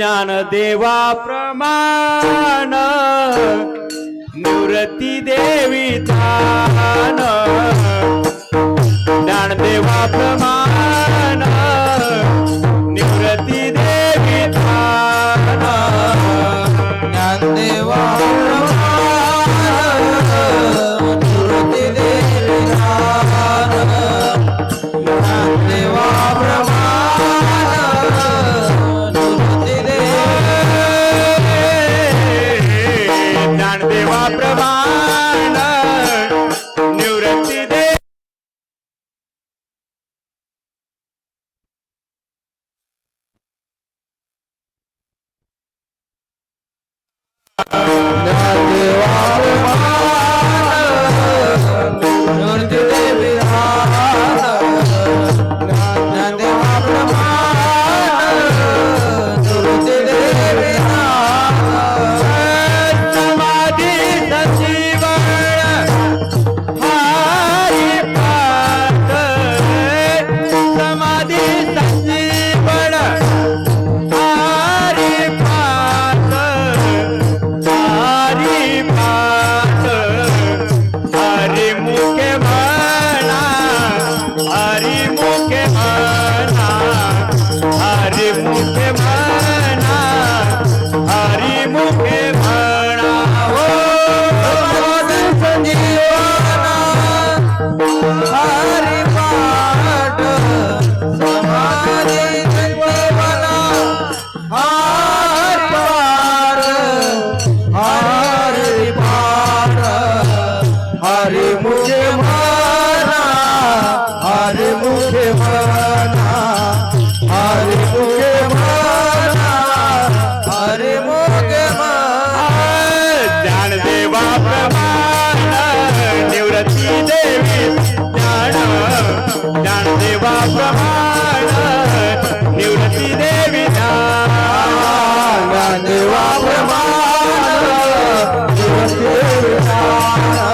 ज्ञान देवा प्रमाण. हरी मुखे म्हणा हरी मुखे म्हणा हरी मुखे म्हणा हो। संजीवाना देवी ज्ञान देवा ब्रह्मा